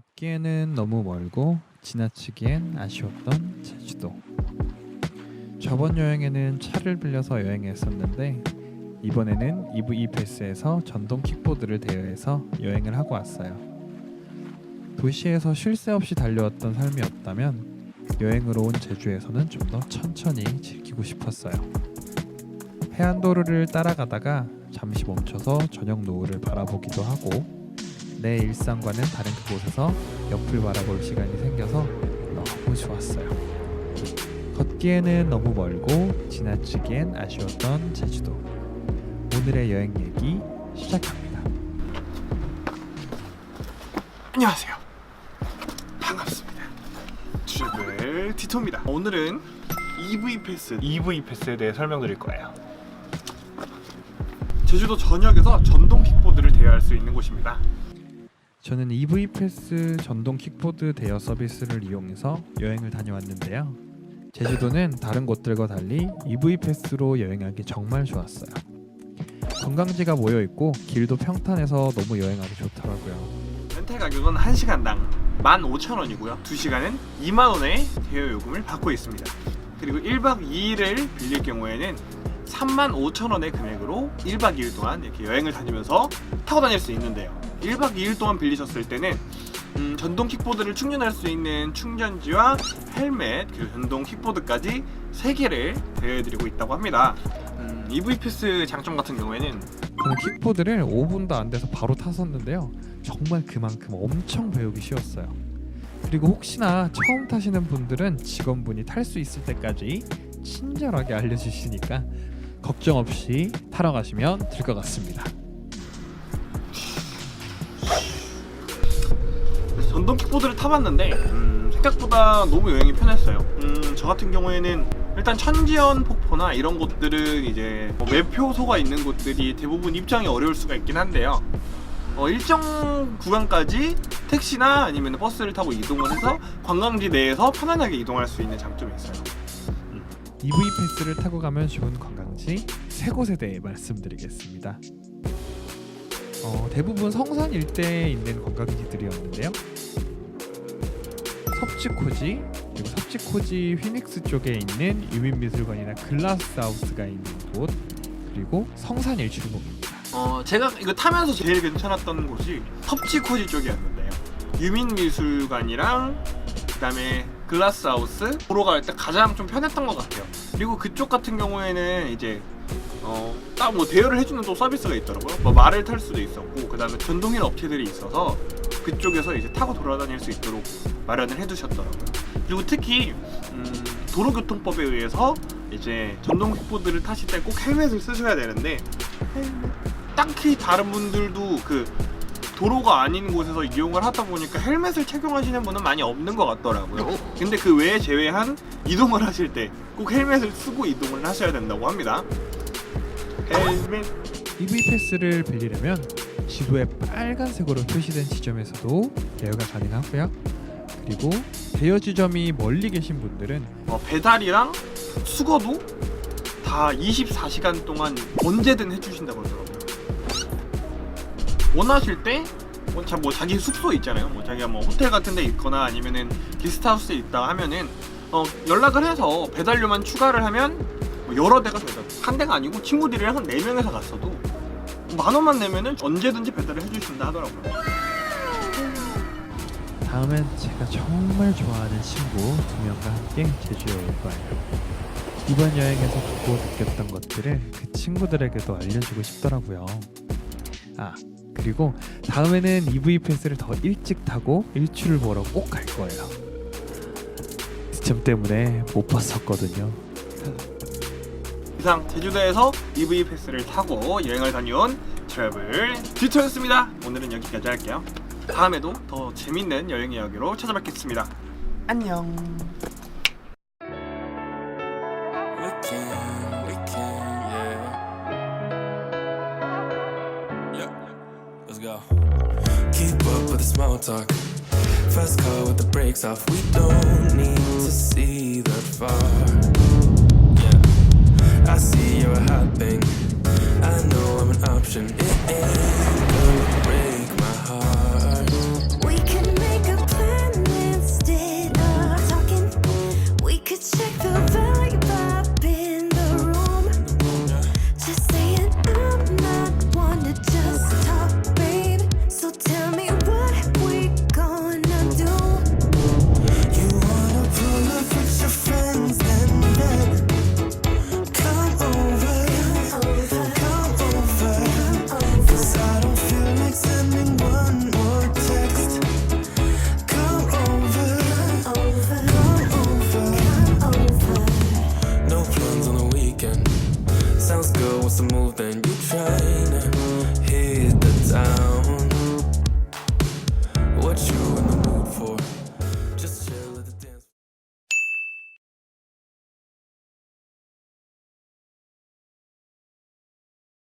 걷기에는 너무 멀고 지나치기엔 아쉬웠던 제주도. 저번 여행에는 차를 빌려서 여행했었는데 이번에는 EV 패스에서 전동 킥보드를 대여해서 여행을 하고 왔어요. 도시에서 쉴 새 없이 달려왔던 삶이었다면 여행으로 온 제주에서는 좀 더 천천히 즐기고 싶었어요. 해안도로를 따라가다가 잠시 멈춰서 저녁 노을을 바라보기도 하고 내 일상과는 다른 그곳에서 옆을 바라볼 시간이 생겨서 너무 좋았어요. 걷기에는 너무 멀고 지나치기엔 아쉬웠던 제주도. 오늘의 여행 얘기 시작합니다. 안녕하세요. 반갑습니다. 트래블 티토입니다. 오늘은 EV 패스, EV 패스에 대해 설명드릴 거예요. 제주도 전역에서 전동 킥보드를 대여할 수 있는 곳입니다. 저는 EV 패스 전동 킥보드 대여 서비스를 이용해서 여행을 다녀왔는데요. 제주도는 다른 곳들과 달리 EV 패스로 여행하기 정말 좋았어요. 관광지가 모여 있고 길도 평탄해서 너무 여행하기 좋더라고요. 렌탈 가격은 1시간당 15,000원이고요. 2시간은 2만 원의 대여 요금을 받고 있습니다. 그리고 1박 2일을 빌릴 경우에는 3만 5천 원의 금액으로 1박 2일 동안 이렇게 여행을 다니면서 타고 다닐 수 있는데요. 1박 2일 동안 빌리셨을 때는 음, 전동 킥보드를 충전할 수 있는 충전지와 헬멧, 그리고 전동 킥보드까지 3개를 대여해드리고 있다고 합니다. 음, EV 패스 장점 같은 경우에는 킥보드를 5분도 안 돼서 바로 탔었는데요. 정말 그만큼 엄청 배우기 쉬웠어요. 그리고 혹시나 처음 타시는 분들은 직원분이 탈 수 있을 때까지 친절하게 알려주시니까 걱정 없이 타러 가시면 될 것 같습니다. 전동 킥보드를 타봤는데 음, 생각보다 너무 여행이 편했어요. 음, 저 같은 경우에는 일단 천지연 폭포나 이런 곳들은 이제 뭐 매표소가 있는 곳들이 대부분 입장이 어려울 수가 있긴 한데요. 어, 일정 구간까지 택시나 아니면 버스를 타고 이동을 해서 관광지 내에서 편안하게 이동할 수 있는 장점이 있어요. EV 패스를 타고 가면 좋은 관광지 세 곳에 대해 말씀드리겠습니다. 어, 대부분 성산 일대에 있는 관광지들이었는데요. 섭지코지 그리고 섭지코지 휘닉스 쪽에 있는 유민미술관이나 글라스하우스가 있는 곳 그리고 성산 일출봉입니다. 어, 제가 이거 타면서 제일 괜찮았던 곳이 섭지코지 쪽이었는데요. 유민미술관이랑 그다음에 글라스하우스 보러 갈 때 가장 좀 편했던 것 같아요. 그리고 그쪽 같은 경우에는 이제 어, 딱 뭐 대여를 해주는 또 서비스가 있더라고요. 뭐 말을 탈 수도 있었고 그 다음에 전동일 업체들이 있어서 그쪽에서 이제 타고 돌아다닐 수 있도록 마련을 해두셨더라고요. 그리고 특히 음, 도로교통법에 의해서 이제 전동 킥보드를 타실 때 꼭 헬멧을 쓰셔야 되는데 딱히 다른 분들도 그 도로가 아닌 곳에서 이용을 하다 보니까 헬멧을 착용하시는 분은 많이 없는 것 같더라고요. 근데 그 외에 제외한 이동을 하실 때 꼭 헬멧을 쓰고 이동을 하셔야 된다고 합니다. 헬멧 EV 패스를 빌리려면 지도에 빨간색으로 표시된 지점에서도 대여가 가능하고요. 그리고 대여 지점이 멀리 계신 분들은 어, 배달이랑 수거도 다 24시간 동안 언제든 해주신다고 그러더라고요. 원하실 때, 뭐, 자, 뭐 자기 숙소 있잖아요. 뭐 자기가 뭐 호텔 같은 데 있거나 아니면은 게스트하우스에 있다 하면은 어, 연락을 해서 배달료만 추가를 하면 뭐 여러 대가 배달. 한 대가 아니고 친구들이랑 한 4명에서 갔어도 만 원만 내면은 언제든지 배달을 해주신다 하더라고요. 다음엔 제가 정말 좋아하는 친구 두 명과 함께 제주에 올 거예요. 이번 여행에서 보고 느꼈던 것들을 그 친구들에게도 알려주고 싶더라고요. 아 그리고 다음에는 EV 패스를 더 일찍 타고 일출을 보러 꼭 갈 거예요. 지점 때문에 못 봤었거든요. 이상 제주도에서 EV 패스를 타고 여행을 다녀온 트래블 듀터였습니다. 오늘은 여기까지 할게요. 다음에도 더 재밌는 여행 이야기로 찾아뵙겠습니다. 안녕. Keep up with the small talk. Fast car with the brakes off. We don't need